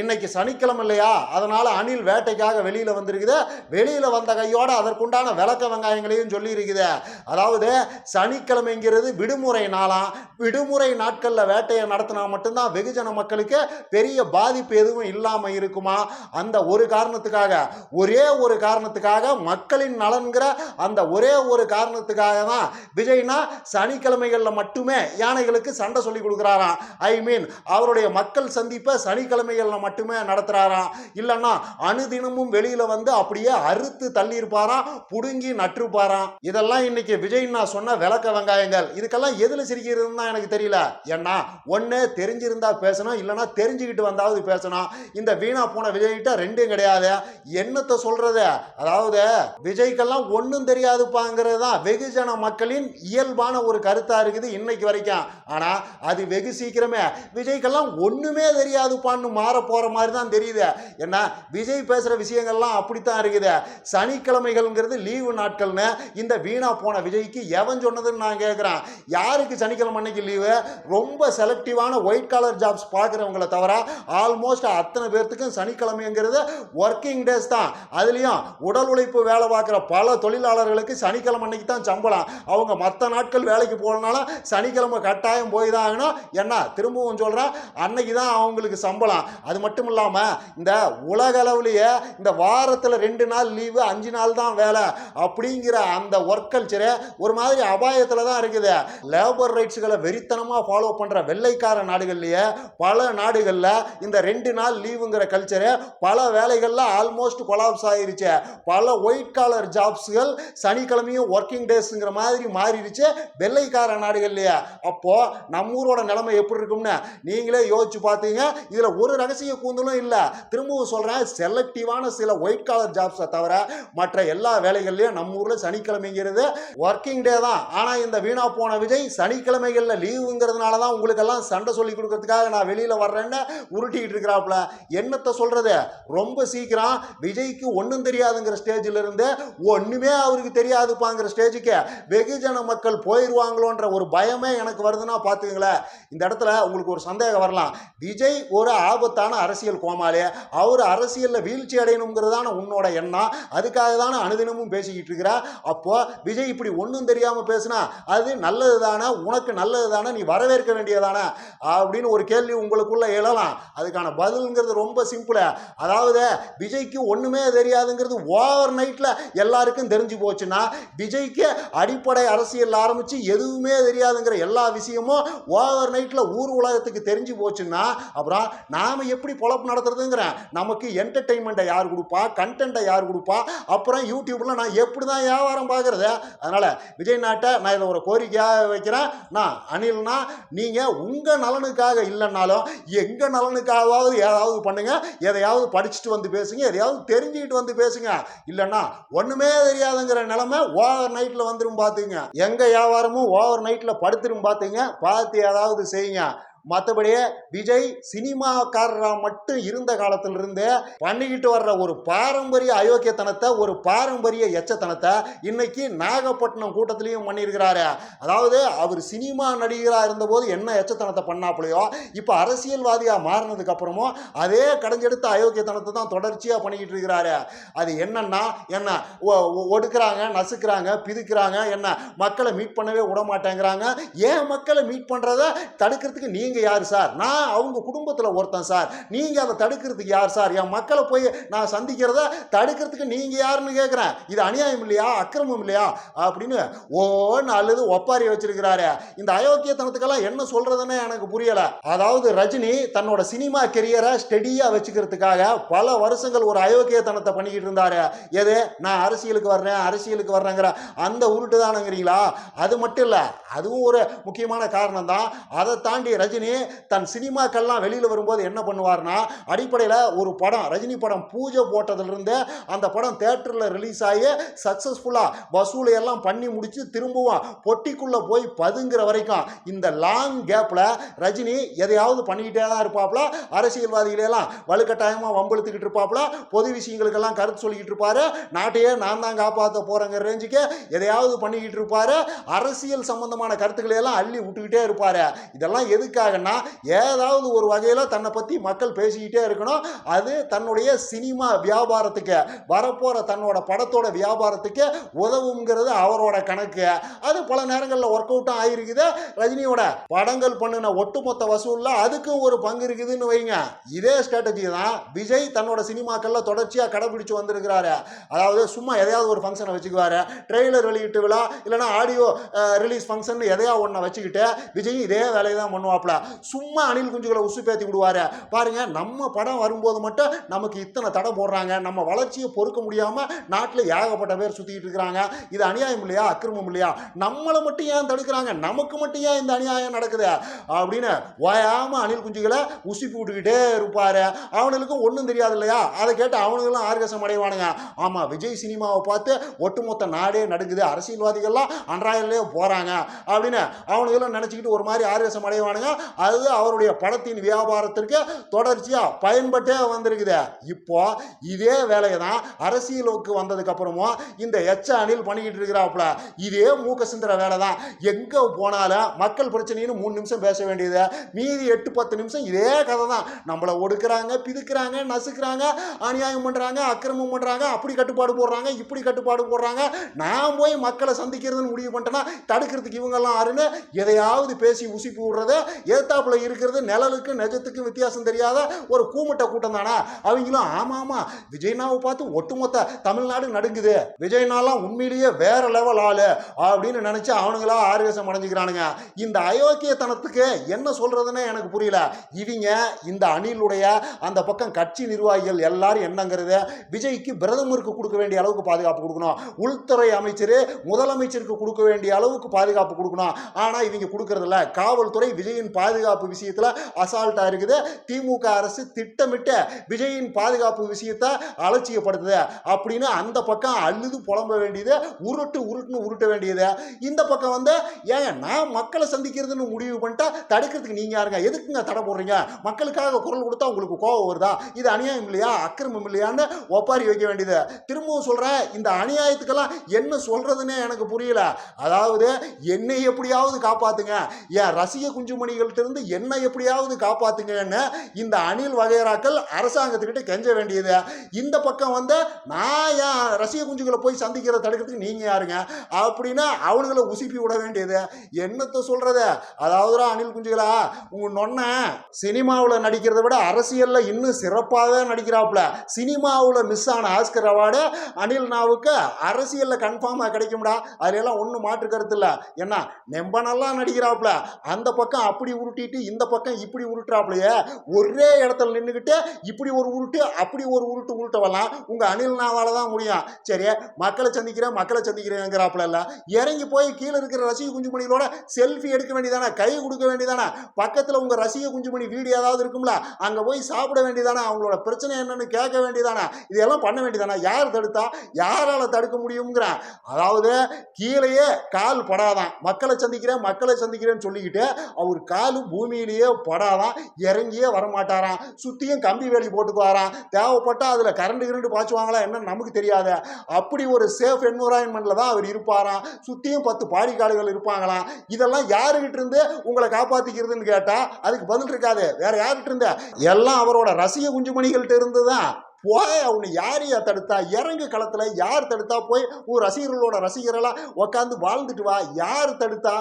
இன்னைக்கு சனிக்கிழமை இல்லையா அதனால் அணில் வேட்டைக்காக வெளியில் வந்திருக்குது. வெளியில் வந்த கையோடு அதற்குண்டான விளக்க வெங்காயங்களையும் சொல்லியிருக்குது. அதாவது சனிக்கிழமைங்கிறது விடுமுறை நாளாம் விடுமுறை நாட்களில் வேட்டையை நடத்தினா மட்டும்தான் வெகுஜன மக்களுக்கு பெரிய பாதிப்பு எதுவும் இல்லாமல் இருக்குமா? அந்த ஒரு காரணத்துக்காக ஒரே ஒரு காரணத்துக்காக மக்களின் நலன்கிற அந்த ஒரே ஒரு காரணத்துக்காக தான் விஜய்னா சனிக்கிழமைகளில் மட்டுமே யானைகளுக்கு சண்டை சொல்லி கொடுக்குறாராம். ஐ மீன் அவருடைய மக்கள் சந்திப்பை சனிக்கிழமைகளில் மட்டுமே நடத்துகிறாராம் இல்லைன்னா அனுதினமும் வெளியில் வந்து அப்படியே அறுத்து தள்ளியிருப்பாராம் புடுங்கி நட்டுருப்பாராம். இதெல்லாம் இன்னைக்கு விஜய் நான் சொன்ன விளக்க வெங்காயங்கள். இதுக்கெல்லாம் எதில் சிரிக்கிறதுன்னு தான் எனக்கு தெரியல. ஏன்னா ஒன்று தெரிஞ்சிருந்தா பேசணும் இல்லைன்னா தெரிஞ்சுக்கிட்டு வந்தாவது பேசணும். இந்த வீணா போன விஜய்கிட்ட ரெண்டும் கிடையாது. என்னத்தை சொல்றது? அதாவது விஜய்க்கெல்லாம் ஒன்றும் தெரியாதுப்பாங்கிறது தான் வெகுஜன மக்களின் இயல்பான ஒரு கருத்தா இருக்குது இன்னைக்கு வரைக்கும். ஆனா அது வெகு சீக்கிரமே விஜய்க்கெல்லாம் ஒண்ணுமே தெரியாதுப்பான்னு மாறப்போ போற மாதிரி தான் தெரியுது. என்ன விஜய் பேசுகிற விஷயங்கள்லாம் அப்படித்தான் இருக்குது. சனிக்கிழமைகள்ங்கிறது லீவு நாட்கள்னு இந்த வீணாக போன விஜய்க்கு எவன் சொன்னதுன்னு நான் கேட்குறேன் யாருக்கு சனிக்கிழமை அன்னைக்கு லீவு? ரொம்ப செலக்டிவான ஒயிட் காலர் ஜாப்ஸ் பார்க்குறவங்கள தவிர ஆல்மோஸ்ட் அத்தனை பேர்த்துக்கும் சனிக்கிழமைங்கிறது ஒர்க்கிங் டேஸ் தான். அதுலேயும் உடல் உழைப்பு வேலை பார்க்குற பல தொழிலாளர்களுக்கு சனிக்கிழமை அன்னைக்கு தான் சம்பளம். அவங்க மற்ற நாட்கள் வேலைக்கு போகலனாலும் சனிக்கிழமை கட்டாயம் போய் தான் ஆகணும். என்ன திரும்பவும் சொல்கிறேன் அன்னைக்கு தான் அவங்களுக்கு சம்பளம். அது மட்டும் இல்லாமல் இந்த உலக அளவுலேயே இந்த வாரத்தில் ரெண்டு நாள் லீவு அஞ்சு நாள் தான் வேலை அப்படிங்கிற அந்த ஒர்க் கல்ச்சரு ஒரு மாதிரி அபாயத்தில் தான் இருக்குது. லேபர் ரைட்ஸுகளை வெறித்தனமாக ஃபாலோ பண்ணுற வெள்ளைக்கார நாடுகள்லேயே பல நாடுகளில் இந்த ரெண்டு நாள் லீவுங்கிற கல்ச்சரு பல வேலைகளில் ஆல்மோஸ்ட் கொலாப்ஸ் ஆயிருச்சு. பல ஒயிட் காலர் ஜாப்ஸுகள் சனிக்கிழமையும் ஒர்க்கிங் டேஸுங்கிற மாதிரி மாறிடுச்சு வெள்ளைக்கார நாடுகள்லையே. அப்போது நம்ம ஊரோட நிலைமை எப்படி இருக்கும்னு நீங்களே யோசிச்சு பார்த்தீங்க. இதில் ஒரு ரகசியம் ரகசிய கூந்தலும் இல்லை. திரும்பவும் சொல்கிறேன் செலக்டிவான சில ஒயிட் காலர் ஜாப்ஸை தவிர மற்ற எல்லா வேலைகள்லையும் நம்ம ஊரில் சனிக்கிழமைங்கிறது ஒர்க்கிங் டே தான். ஆனால் இந்த வீணா போன விஜய் சனிக்கிழமைகளில் லீவுங்கிறதுனால தான் உங்களுக்கெல்லாம் சண்டை சொல்லி கொடுக்கறதுக்காக நான் வெளியில் வர்றேன்னு உருட்டிக்கிட்டு இருக்கிறாப்புல. என்னத்தை சொல்கிறது ரொம்ப சீக்கிரம் விஜய்க்கு ஒன்றும் தெரியாதுங்கிற ஸ்டேஜில் இருந்து ஒன்றுமே அவருக்கு தெரியாதுப்பாங்கிற ஸ்டேஜுக்கு வெகுஜன மக்கள் போயிடுவாங்களோன்ற ஒரு பயமே எனக்கு வருதுன்னா பார்த்துக்கங்களேன் இந்த இடத்துல உங்களுக்கு ஒரு சந்தேகம் வரலாம். விஜய் ஒரு ஆபத்தான அரசியல் கோமாலே அவர் அரசியலில் வீழ்ச்சி அடையணுங்கிறதான உன்னோட எண்ணம். அதுக்காக தானே அனுதினமும் பேசிக்கிட்டு இருக்கிறா. அப்போ விஜய் இப்படி ஒன்றும் தெரியாமல் பேசுனா அது நல்லது தானே உனக்கு நல்லது தானே நீ வரவேற்க வேண்டியதானே அப்படின்னு ஒரு கேள்வி உங்களுக்குள்ளே எழலாம். அதுக்கான பதிலுங்கிறது ரொம்ப சிம்பிளு அதாவது விஜய்க்கு ஒன்றுமே தெரியாதுங்கிறது ஓவர் நைட்டில் எல்லாருக்கும் தெரிஞ்சு போச்சுன்னா விஜய்க்கு அடிப்படை அரசியல் ஆரம்பித்து எதுவுமே தெரியாதுங்கிற எல்லா விஷயமும் ஓவர் நைட்டில் ஊர் உலகத்துக்கு தெரிஞ்சு போச்சுன்னா அப்புறம் நாம் எப்படி எப்படி பொழப்பு நடத்துறதுங்கிறேன் நமக்கு என்டர்டெயின்மெண்ட்டை யார் கொடுப்பா? கண்டென்ட்டை யார் கொடுப்பா? அப்புறம் யூடியூப்பில் நான் எப்படி தான் வியாபாரம் பார்க்குறது? அதனால் விஜய் நாட்டை நான் இதில் ஒரு கோரிக்கையாக வைக்கிறேன். நான் அனில்னா நீங்கள் உங்கள் நலனுக்காக இல்லைன்னாலும் எங்கள் நலனுக்காகவாவது ஏதாவது பண்ணுங்கள் எதையாவது படிச்சுட்டு வந்து பேசுங்க. எதையாவது தெரிஞ்சுக்கிட்டு வந்து பேசுங்க. இல்லைன்னா ஒன்றுமே தெரியாதுங்கிற நிலமை ஓவர் நைட்டில் வந்துடும் பார்த்துங்க. எங்கள் வியாபாரமும் ஓவர் நைட்டில் படுத்துரும் பார்த்துங்க. பார்த்து ஏதாவது செய்யுங்க. மற்றபடி விஜய் சினிமாக்காரராக மட்டும் இருந்த காலத்திலிருந்து பண்ணிக்கிட்டு வர்ற ஒரு பாரம்பரிய அயோக்கியத்தனத்தை ஒரு பாரம்பரிய எச்சத்தனத்தை இன்னைக்கு நாகப்பட்டினம் கூட்டத்திலையும் பண்ணியிருக்கிறாரு. அதாவது அவர் சினிமா நடிகராக இருந்தபோது என்ன எச்சத்தனத்தை பண்ணாப்புலையோ இப்போ அரசியல்வாதியாக மாறினதுக்கு அப்புறமும் அதே கடைஞ்செடுத்த அயோக்கியத்தனத்தை தான் தொடர்ச்சியாக பண்ணிக்கிட்டு இருக்கிறாரு. அது என்னன்னா என்ன ஒ- ஒடுக்குறாங்க நசுக்கிறாங்க பிதுக்கிறாங்க என்ன மக்களை மீட் பண்ணவே விட மாட்டேங்கிறாங்க ஏன் மக்களை மீட் பண்ணுறத தடுக்கிறதுக்கு நீங்கள் யார் சார்? நான் அவங்க குடும்பத்தில் ஒருத்தன் சார். நீங்கள் அதை தடுக்கிறதுக்கு யார் சார்? என் மக்களை போய் நான் சந்திக்கிறத தடுக்கிறதுக்கு நீங்கள் யாருன்னு கேட்குறேன் இது அநியாயம் இல்லையா? அக்கிரமம் இல்லையா? அப்படின்னு ஓன்னு அழுது ஒப்பாரி வச்சிருக்கிறாரு. இந்த அயோக்கியத்தனத்துக்கெல்லாம் என்ன சொல்கிறதுன்னு எனக்கு புரியல. அதாவது ரஜினி தன்னோட சினிமா கெரியரை ஸ்டெடியாக வச்சுக்கிறதுக்காக பல வருஷங்கள் ஒரு அயோக்கியத்தனத்தை பண்ணிக்கிட்டு இருந்தாரு. எது? நான் அரசியலுக்கு வர்றேன் அரசியலுக்கு வர்றேங்கிற அந்த உருட்டு தானுங்கிறீங்களா அது மட்டும் இல்லை அதுவும் ஒரு முக்கியமான காரணம் தான் அதை தாண்டி ரஜினி தன் சினிமாக்கள்லாம் வெளியில் வரும்போது என்ன பண்ணுவார்னா அடிப்படையில் ஒரு படம் ரஜினி படம் பூஜை போட்டதுலேருந்து அந்த படம் தேட்டரில் ரிலீஸ் ஆகி சக்ஸஸ்ஃபுல்லாக வசூலை எல்லாம் பண்ணி முடித்து திரும்பவும் பொட்டிக்குள்ளே போய் பதுங்குற வரைக்கும் இந்த லாங் கேப்பில் ரஜினி எதையாவது பண்ணிக்கிட்டே தான் இருப்பாப்புல அரசியல்வாதிகளெல்லாம் வலுக்கட்டாயமாக வம்பெழுத்துக்கிட்டு இருப்பாப்புல பொது விஷயங்களுக்கெல்லாம் கருத்து சொல்லிக்கிட்டு இருப்பாரு. நாட்டையே நான் தான் காப்பாற்ற போகிறேங்கிற ரேஞ்சுக்கு எதையாவது பண்ணிக்கிட்டு இருப்பாரு. அரசியல் சம்பந்தமான கருத்துக்களை எல்லாம் அள்ளி விட்டுக்கிட்டே இருப்பாரு. இதெல்லாம் எதுக்காக எதுக்காகன்னா ஏதாவது ஒரு வகையில் தன்னை பற்றி மக்கள் பேசிக்கிட்டே இருக்கணும். அது தன்னுடைய சினிமா வியாபாரத்துக்கு வரப்போகிற தன்னோட படத்தோட வியாபாரத்துக்கு உதவுங்கிறது அவரோட கணக்கு. அது பல நேரங்களில் ஒர்க் அவுட்டும் ஆகிருக்குது ரஜினியோட படங்கள் பண்ணின ஒட்டுமொத்த வசூலில் அதுக்கும் ஒரு பங்கு இருக்குதுன்னு வைங்க. இதே ஸ்ட்ராட்டஜி தான் விஜய் தன்னோட சினிமாக்களில் தொடர்ச்சியாக கடைபிடிச்சு வந்திருக்கிறாரு. அதாவது சும்மா எதையாவது ஒரு ஃபங்க்ஷனை வச்சுக்குவாரு. ட்ரெய்லர் வெளியிட்டு விழா இல்லைன்னா ஆடியோ ரிலீஸ் ஃபங்க்ஷன் எதையா ஒன்றை வச்சுக்கிட்டு விஜய் இதே வேலையை தான் பண்ணுவாப்ல சும்மா அணில் குஞ்சுகளை உசுப்பேத்தி விடுவாரு. பாருங்க நம்ம படம் வரும்போது மட்டும் நமக்கு இத்தனை தடை போடுறாங்க. நம்ம வளர்ச்சியை பொறுக்க முடியாமல் நாட்டில் ஏகப்பட்ட பேர் சுற்றிக்கிட்டு இருக்கிறாங்க. இது அநியாயம் இல்லையா? அக்கிரமம் இல்லையா? நம்மளை மட்டும் ஏன் தடுக்கிறாங்க? நமக்கு மட்டும் ஏன் இந்த அநியாயம் நடக்குது? அப்படின்னு ஓயாமல் அணில் குஞ்சுகளை உசுப்பி விட்டுக்கிட்டே இருப்பார். அவனுக்கும் ஒன்றும் தெரியாது இல்லையா? அதை கேட்டு அவனுங்களும் ஆர்கசம் அடைவானுங்க. ஆமாம் விஜய் சினிமாவை பார்த்து ஒட்டுமொத்த நாடே நடக்குது அரசியல்வாதிகள்லாம் அன்றாயிலே போகிறாங்க அப்படின்னு அவனுங்களும் நினச்சிக்கிட்டு ஒரு மாதிரி ஆர்கசம் அடைவானுங்க. அது அவருடைய படத்தின் வியாபாரத்திற்கு தொடர்ச்சியாக பயன்பட்டே வந்திருக்குது. இப்போ இதே வேலையை தான் அரசியலுக்கு வந்ததுக்கு அப்புறமும் இந்த எச்ச அணில் பண்ணிக்கிட்டு இருக்கிறாப்புல. இதே மூக்க சிந்துற வேலை தான் எங்கே போனாலும் மக்கள் பிரச்சனைன்னு மூணு நிமிஷம் பேச வேண்டியது. மீதி எட்டு பத்து நிமிஷம் இதே கதை தான் நம்மளை ஒடுக்குறாங்க பிதுக்குறாங்க நசுக்கிறாங்க அநியாயம் பண்ணுறாங்க அக்கிரமம் பண்ணுறாங்க அப்படி கட்டுப்பாடு போடுறாங்க இப்படி கட்டுப்பாடு போடுறாங்க. நான் போய் மக்களை சந்திக்கிறதுன்னு முடிவு பண்ணிட்டேன்னா தடுக்கிறதுக்கு இவங்கெல்லாம் ஆறுன்னு எதையாவது பேசி உசிப்பி விடுறது எதிர்த்தாப்புல இருக்கிறது நிழலுக்கு நிஜத்துக்கு வித்தியாசம் தெரியாத ஒரு கூமுட்டை கூட்டம் தானே அவங்களும் ஆமா ஆமா விஜய்னாவை பார்த்து ஒட்டுமொத்த தமிழ்நாடு நடுங்குது. விஜய்னாலாம் உண்மையிலேயே வேற லெவல் ஆளு. அப்படின்னு நினைச்சு அவனுங்களா ஆர்வேசம் அடைஞ்சுக்கிறானுங்க. இந்த அயோக்கியத்தனத்துக்கு என்ன சொல்றதுன்னு எனக்கு புரியல. இவங்க இந்த அணிலுடைய அந்த பக்கம் கட்சி நிர்வாகிகள் எல்லாரும் என்னங்கிறது விஜய்க்கு பிரதமருக்கு கொடுக்க வேண்டிய அளவுக்கு பாதுகாப்பு கொடுக்கணும். உள்துறை அமைச்சர் முதலமைச்சருக்கு கொடுக்க வேண்டிய அளவுக்கு பாதுகாப்பு கொடுக்கணும். ஆனா இவங்க கொடுக்கறதில்ல. காவல்துறை விஜயின் பாதுகாப்பு பாதுகாப்பு விஷயத்துல அசால்ட்டா இருக்குது. திமுக அரசு திட்டமிட்டு விஜயின் பாதுகாப்பு விஷயத்தை அலட்சியப்படுத்துது. அப்படின்னு அந்த பக்கம் அழுது புலம்ப வேண்டியது உருட்டு உருட்டுன்னு உருட்ட வேண்டியது. இந்த பக்கம் வந்து ஏங்க நான் மக்களை சந்திக்கிறதுன்னு முடிவு பண்ணிட்டா தடுக்கிறதுக்கு நீங்க யாருங்க? எதுக்குங்க தடை போடுறீங்க? மக்களுக்காக குரல் கொடுத்தா உங்களுக்கு கோபம் வருதா? இது அநியாயம் இல்லையா? அக்கிரமம் இல்லையான்னு ஒப்பாரி வைக்க வேண்டியது. திரும்பவும் சொல்றேன் இந்த அநியாயத்துக்கெல்லாம் என்ன சொல்றதுன்னே எனக்கு புரியல. அதாவது என்னை எப்படியாவது காப்பாத்துங்க. என் ரசிக குஞ்சுமணிகள் இருந்து என்னை எப்படியாவது காப்பாத்துங்கன்னு இந்த அணில் வகையராக்கள் அரசாங்கத்துக்கிட்ட கெஞ்ச வேண்டியது. இந்த பக்கம் வந்து நான் ஏன் ரசிக குஞ்சுகளை போய் சந்திக்கிறத தடுக்கிறதுக்கு நீங்க யாருங்க? அப்படின்னு அவனுங்களை உசுப்பி விட வேண்டியது. என்னத்தை சொல்றது? அதாவது அணில் குஞ்சுகளா உங்க நொன்ன சினிமாவில் நடிக்கிறத விட அரசியலில் இன்னும் சிறப்பாகவே நடிக்கிறாப்புல. சினிமாவில் மிஸ் ஆன ஆஸ்கர் அவார்டு அனில் நாவுக்கு அரசியலில் கன்ஃபார்மாக கிடைக்கும்டா. அதுல ஒன்றும் மாற்று கருத்து இல்லை. என்ன நெம்ப நல்லா நடிக்கிறாப்புல. அந்த பக்கம் அப்படி உருட்டிட்டு இந்த பக்கம் இப்படி உருட்டுறாப்புலையே ஒரே இடத்துல நின்றுக்கிட்டு இப்படி ஒரு உருட்டு அப்படி ஒரு உருட்டு உருட்டவெல்லாம் உங்கள் அணில் நாவால் தான் முடியும். சரி மக்களை சந்திக்கிறேன் மக்களை சந்திக்கிறேங்கிறாப்புல இல்லை இறங்கி போய் கீழே இருக்கிற ரசிக குஞ்சுமணிகளோட செல்ஃபி எடுக்க வேண்டியதானே? கை கொடுக்க வேண்டியதானே? பக்கத்தில் உங்கள் ரசிக குஞ்சுமணி வீடு ஏதாவது இருக்கும்ல அங்கே போய் சாப்பிட வேண்டியதானே? அவங்களோட பிரச்சனை என்னன்னு கேட்க வேண்டியதானே? இதெல்லாம் பண்ண வேண்டியதானே? யார் தடுத்தா? யாரால தடுக்க முடியுங்கிறேன் அதாவது கீழேயே கால் படாதான். மக்களை சந்திக்கிறேன் மக்களை சந்திக்கிறேன்னு சொல்லிக்கிட்டு அவர் கால் பூமியிலேயே படாதான் இறங்கியே வரமாட்டாராம். சுற்றியும் கம்பி வேலி போட்டுக்குவாராம். தேவைப்பட்டா அதில் கரண்ட் கிரண்டு பாய்ச்சுவாங்களா என்னன்னு நமக்கு தெரியாது. அப்படி ஒரு சேஃப் என்விரான்மெண்ட்ல தான் அவர் இருப்பாராம். சுற்றியும் பத்து பாடிக்காடுகள் இருப்பாங்களாம். இதெல்லாம் யாருகிட்ட இருந்து உங்களை காப்பாற்றிக்கிறதுன்னு கேட்டால் அதுக்கு பதில் இருக்காது. வேற யாருகிட்ட இருந்தே? எல்லாம் அவரோட ரசிக குஞ்சுமணிகள்கிட்ட இருந்து தான் போய் அவனை யாரையா தடுத்தா? இறங்கு களத்தில் யார் தடுத்தா? போய் உன் ரசிகர்களோட ரசிகர்களாக உட்காந்து வாழ்ந்துட்டு வா. யார் தடுத்தா?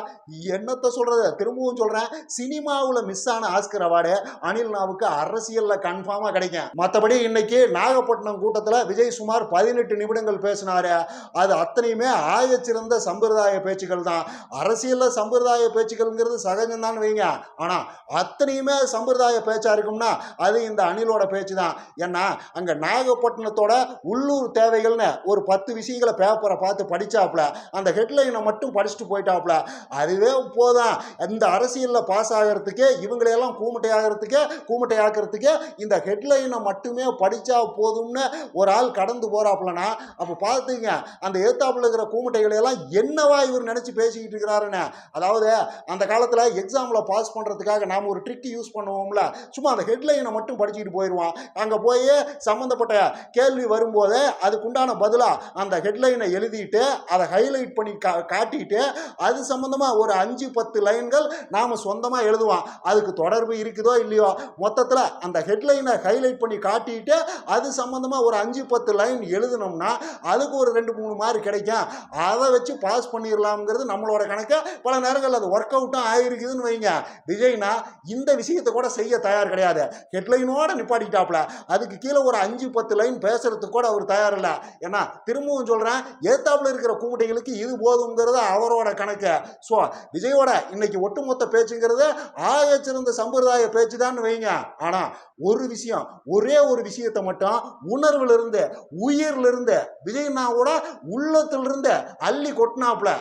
என்னத்தை சொல்கிறது திரும்பவும் சொல்கிறேன் சினிமாவில் மிஸ் ஆன ஆஸ்கர் அவார்டு அனில் நாவுக்கு அரசியலில் கன்ஃபார்மாக கிடைக்கும். மற்றபடி இன்னைக்கு நாகப்பட்டினம் கூட்டத்தில் விஜய் சுமார் பதினெட்டு நிமிடங்கள் பேசினாரு. அது அத்தனையுமே ஆயச்சிறந்த சம்பிரதாய பேச்சுக்கள் தான். அரசியலில் சம்பிரதாய பேச்சுக்கள்ங்கிறது சகஜம்தான் வைங்க. ஆனால் அத்தனையுமே சம்பிரதாய பேச்சாக இருக்கும்னா அது இந்த அணிலோட பேச்சு தான் ஏன்னா அங்கே நாகப்பட்டினத்தோட உள்ளூர் தேவைகள்னு ஒரு பத்து விஷயங்களை பேப்பரை பார்த்து படிச்சாப்புல அந்த ஹெட்லைனை மட்டும் படிச்சுட்டு போயிட்டாப்புல அதுவே போதும். இந்த அரசியலில் பாஸ் ஆகிறதுக்கு இவங்களையெல்லாம் கூமுட்டை ஆகிறதுக்கு கூமுட்டை ஆக்கிறதுக்கு இந்த ஹெட்லைனை மட்டுமே படித்தா போதும்னு ஒரு ஆள் கடந்து போகிறாப்புலனா அப்போ பார்த்துங்க அந்த ஏத்தாப்புல இருக்கிற கூமுட்டைகளையெல்லாம் என்னவா இவர் நினச்சி பேசிக்கிட்டு இருக்கிறாருன்னு. அதாவது அந்த காலத்தில் எக்ஸாமில் பாஸ் பண்ணுறதுக்காக நாம் ஒரு ட்ரிக் யூஸ் பண்ணுவோம்ல சும்மா அந்த ஹெட்லைனை மட்டும் படிச்சுக்கிட்டு போயிடுவான் அங்கே போய் சம் சம்மந்தப்பட்ட கேள்வி வரும்போது அதுக்குண்டான பதிலாக அந்த ஹெட்லைனை எழுதிட்டு அதை ஹைலைட் பண்ணி கா காட்டிட்டு அது சம்மந்தமாக ஒரு அஞ்சு பத்து லைன்கள் நாம் சொந்தமாக எழுதுவோம். அதுக்கு தொடர்பு இருக்குதோ இல்லையோ மொத்தத்தில் அந்த ஹெட்லைனை ஹைலைட் பண்ணி காட்டிட்டு அது சம்மந்தமாக ஒரு அஞ்சு பத்து லைன் எழுதுனோம்னா அதுக்கு ஒரு ரெண்டு மூணு மார்க் கிடைக்கும். அதை வச்சு பாஸ் பண்ணிடலாம்ங்கிறது நம்மளோட கணக்கு. பல நேரங்கள் அது ஒர்க் அவுட்டும் ஆகிருக்குதுன்னு வைங்க. விஜய்னா இந்த விஷயத்தை கூட செய்ய தயார் கிடையாது. ஹெட்லைனோட நிப்பாட்டிக்கிட்டாப்புல அதுக்கு கீழே ஒரு அஞ்சு அஞ்சு பத்து லைன் பேசுறதுக்கு கூட அவர் தயார் இல்லை ஏன்னா திரும்பவும் சொல்கிறேன் ஏத்தாப்புல இருக்கிற கூமுட்டைகளுக்கு இது போதுங்கிறது அவரோட கணக்கு. ஸோ விஜயோட இன்னைக்கு ஒட்டுமொத்த பேச்சுங்கிறது ஆகச்சிருந்த சம்பிரதாய பேச்சு தான் வைங்க. ஆனால் ஒரு விஷயம் ஒரே ஒரு விஷயத்தை மட்டும் உணர்வுல இருந்து உயிர்ல இருந்து விஜய்னாவோட உள்ளத்துல இருந்து அள்ளி கொட்டினாப்புல.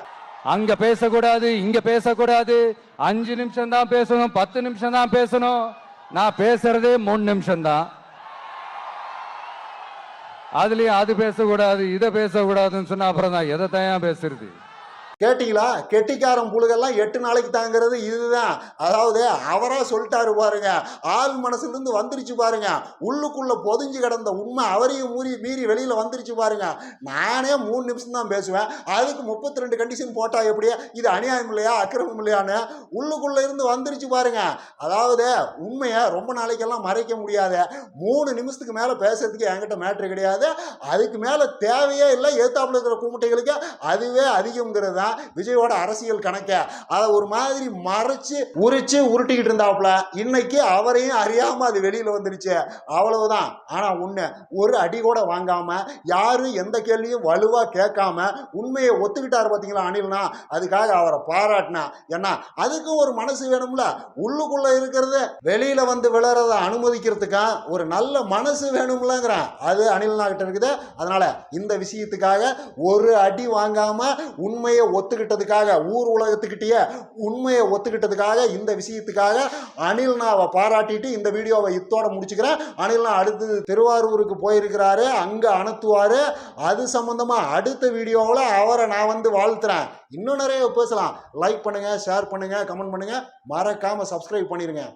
அங்க பேசக்கூடாது இங்க பேசக்கூடாது. அஞ்சு நிமிஷம் தான் பேசணும் பத்து நிமிஷம் தான் பேசணும். நான் பேசுறதே மூணு நிமிஷம் தான் அதுலயும் அது பேசக்கூடாது இதை பேசக்கூடாதுன்னு சொன்னா அப்புறம் தான் எதை தயார் பேசுறது? கேட்டிங்களா? கெட்டிக்காரன் புழுகெல்லாம் எட்டு நாளைக்கு தாங்கிறது இதுதான். அதாவது அவராக சொல்லிட்டாரு பாருங்க. ஆள் மனசுலேருந்து வந்துருச்சு பாருங்க. உள்ளுக்குள்ள பொதிஞ்சு கிடந்த உண்மை அவரையும் மீறி மீறி வெளியில் வந்துருச்சு பாருங்க. நானே மூணு நிமிஷம் தான் பேசுவேன். அதுக்கு முப்பத்தி ரெண்டு கண்டிஷன் போட்டால் எப்படியா இது அநியாயம் இல்லையா? அக்கிரமம் இல்லையான்னு உள்ளுக்குள்ள இருந்து வந்துருச்சு பாருங்க. அதாவது உண்மையை ரொம்ப நாளைக்கெல்லாம் மறைக்க முடியாது. மூணு நிமிஷத்துக்கு மேலே பேசுறதுக்கு என்கிட்ட மேட்ரு கிடையாது. அதுக்கு மேலே தேவையே இல்லை. ஏத்தாப்புல இருக்கிற கூமுட்டைகளுக்கு அதுவே அதிகம்ங்கிறது தான். விஜயோட அரசியல் கணக்க. அதை ஒரு மாதிரி மறைச்சு உரிச்சு உருட்டிக்கிட்டு இருந்தாப்புல. இன்னைக்கு அவரையும் அறியாம அது வெளியில வந்துருச்சு. அவ்வளவுதான். ஆனா உண்மை ஒரு அடி கூட வாங்காம யாரும் எந்த கேள்வியும் வலுவா கேட்காம உண்மையை ஒத்துக்கிட்டாரு பாத்தீங்களா அனில்னா அதுக்காக அவரை பாராட்டினா ஏன்னா அதுக்கும் ஒரு மனசு வேணும்ல. உள்ளுக்குள்ள இருக்கிறது வெளியில வந்து விழறத அனுமதிக்கிறதுக்கா ஒரு நல்ல மனசு வேணும்லங்கிறான் அது அனில்னா கிட்ட இருக்குது. அதனால இந்த விஷயத்துக்காக ஒரு அடி வாங்காம உண்மையை ஒத்துக்கிட்டதுக்காக ஊர் உலகத்துக்கிட்டேயே உண்மையை ஒத்துக்கிட்டதுக்காக இந்த விஷயத்துக்காக அனில்னாவை பாராட்டிட்டு இந்த வீடியோவை இத்தோட முடிச்சுக்கிறேன். அனில்னா அடுத்து திருவாரூருக்கு போயிருக்கிறாரு அங்கே அனுத்துவார். அது சம்மந்தமாக அடுத்த வீடியோவில் அவரை நான் வந்து வாழ்த்துறேன். இன்னும் நிறைய பேசலாம். லைக் பண்ணுங்கள் ஷேர் பண்ணுங்கள் கமெண்ட் பண்ணுங்கள் மறக்காமல் சப்ஸ்கிரைப் பண்ணிடுங்க